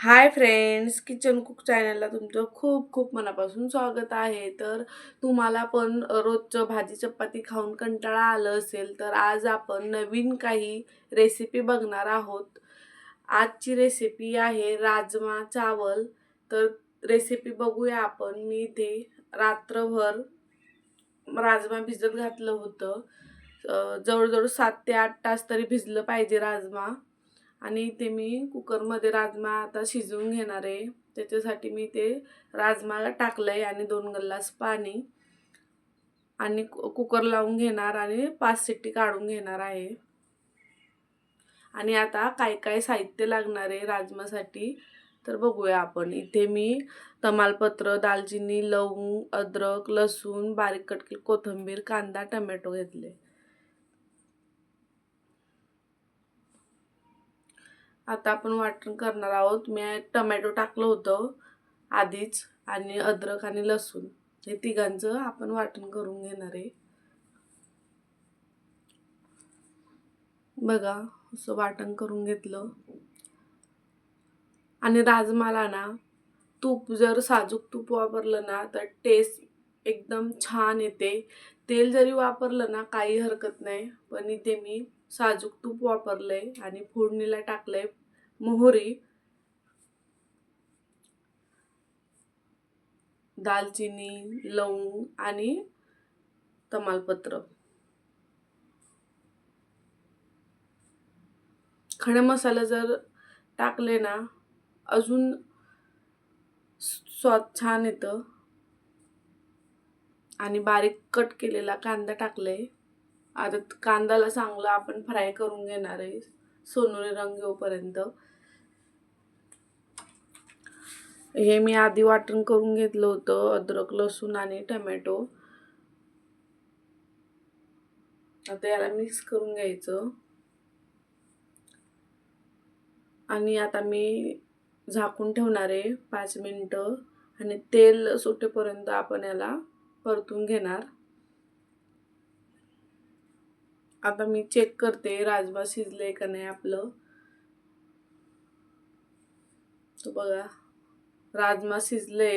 Hi friends kitchen cook चॅनलला तुमचं खूप खूप मनापासून स्वागत आहे. तर तुम्हाला पण रोजचं भाजी चपाती खाऊन कंटाळा आलं असेल तर आज आपण नवीन काही रेसिपी बघणार आहोत. आजची रेसिपी आहे राजमा चावल. तर रेसिपी बघूया आपण. मी इथे रात्रभर राजमा भिजत घातलं होतं. जवळजवळ सात ते आठ तास तरी भिजलं पाहिजे राजमा. आणि इथे मी कुकरमध्ये राजमा आता शिजवून घेणार आहे. त्याच्यासाठी मी ते राजमा आहे आणि दोन गल्लास पाणी आणि कु- कुकर लावून घेणार आणि पाच सिट्टी काढून घेणार आहे. आणि आता काय काय साहित्य लागणार आहे राजमासाठी तर बघूया आपण. इथे मी तमालपत्र दालचिनी लवंग अद्रक लसूण बारीक कटकी कोथिंबीर कांदा टमॅटो घेतले. आता आपण वाटण करणार आहोत. मी टमॅटो टाकलं होतं आधीच आणि अद्रक आणि लसूण. हे तिघांचं आपण वाटण करून घेणार आहे. बघा असं वाटण करून घेतलं. आणि राजमाला ना तूप जर साजूक तूप वापरलं ना तर टेस्ट एकदम छान येते. तेल जरी वापरलं ना काही हरकत नाही. पण इथे मी साजूक तूप वापरलं आहे आणि फोडणीला टाकलं आहे मोहरी दालचिनी लवंग आणि तमालपत्र. खडे मसाले जर टाकले ना अजून स्वाद छान येतं. आणि बारीक कट केलेला कांदा टाकले. आता कांदाला चांगला आपण फ्राय करून घेणार आहे. सोनेरी रंग येऊपर्यंत. हे मी आधी वाटण करून घेतलं होतं अद्रक लसूण आणि टमॅटो. आता याला मिक्स करून घ्यायचं. आणि आता मी झाकून ठेवणार आहे पाच मिनटं आणि तेल सुटेपर्यंत आपण याला परतून घेणार. आता मी चेक करते राजमा शिजले का नाही आपलं. तो बघा. राजमा शिजले.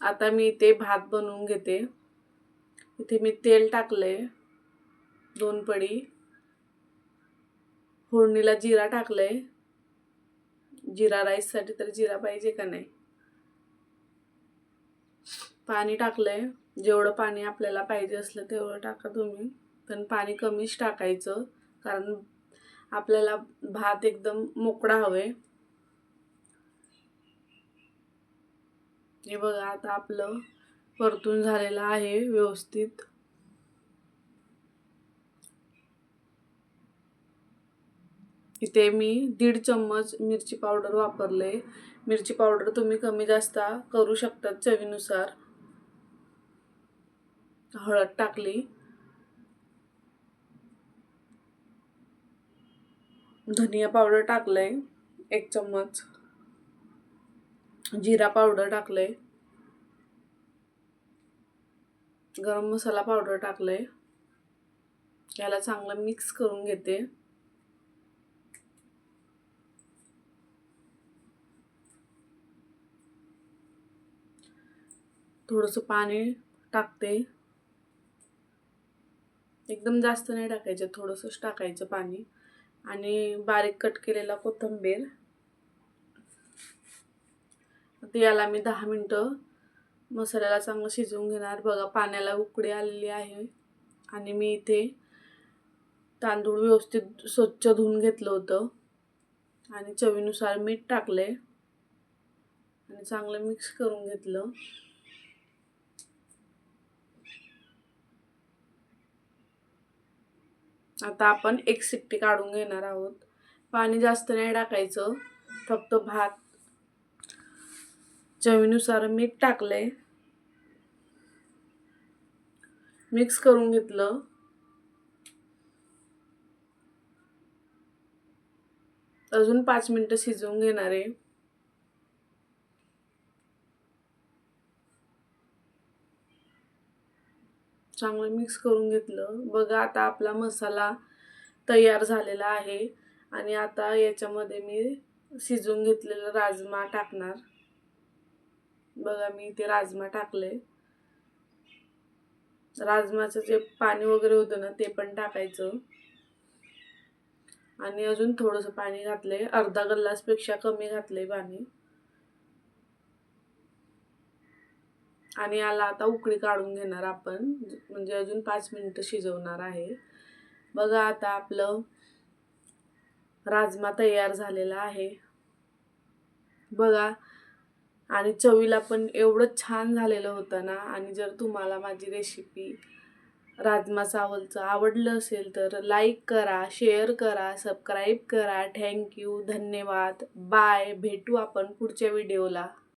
आता मी इथे भात बनवून घेते. इथे मी तेल टाकले दोन पडी. फोडणीला जिरा टाकले. जिरा राईससाठी तर जिरा पाहिजे का नाही? पाणी टाकलंय जेवढं पाणी आपल्याला पाहिजे असलं तेवढं टाका तुम्ही. पण पाणी कमीच टाकायचं. कारण आपल्याला भात एकदम मोकळा हवे. हे बघा आता आपलं परतून झालेलं आहे व्यवस्थित. इथे मी दीड चम्मच मिरची पावडर वापरले. मिरची पावडर तुम्ही कमी जास्त करू शकतात चवीनुसार. हळद टाकली. धनिया पावडर टाकलंय एक चम्मच. जिरा पावडर टाकलंय. गरम मसाला पावडर टाकलंय. याला चांगलं मिक्स करून घेते. थोडंसं पाणी टाकते. एकदम जास्त नाही टाकायचं थोडंसंच टाकायचं पाणी. आणि बारीक कट केलेला कोथिंबीर. ते याला मी दहा मिनटं मसाल्याला चांगलं शिजवून घेणार. बघा पाण्याला उकडी आलेली आहे. आणि मी इथे तांदूळ व्यवस्थित स्वच्छ धुवून घेतलं होतं. आणि चवीनुसार मीठ टाकले आणि चांगलं मिक्स करून घेतलं. आता आपण एक सिट्टी काढून घेणार आहोत. पाणी जास्त नाही टाकायचं फक्त भात. चवीनुसार मीठ टाकलंय. मिक्स करून घेतलं. अजून पाच मिनटं शिजवून घेणार आहे. चांगलं मिक्स करून घेतलं. बघा आता आपला मसाला तयार झालेला आहे. आणि आता याच्यामध्ये मी शिजून घेतलेला राजमा टाकणार. बघा मी इथे राजमा टाकले. राजमाचं जे पाणी वगैरे होतं ना ते पण टाकायचं. आणि अजून थोडंसं पाणी घातले अर्धा गल्लासपेक्षा कमी घातले पाणी. आणि याला आता उकळी काढून घेणार आपण. म्हणजे अजून पाच मिनटं शिजवणार आहे. बघा आता आपलं राजमा तयार झालेला आहे. बघा. आणि चवीला पण एवढं छान झालेलं होतं ना. आणि जर तुम्हाला माझी रेसिपी राजमा चावलचं आवडलं असेल तर लाईक करा शेअर करा सबस्क्राईब करा. थँक्यू धन्यवाद. बाय भेटू आपण पुढच्या व्हिडिओला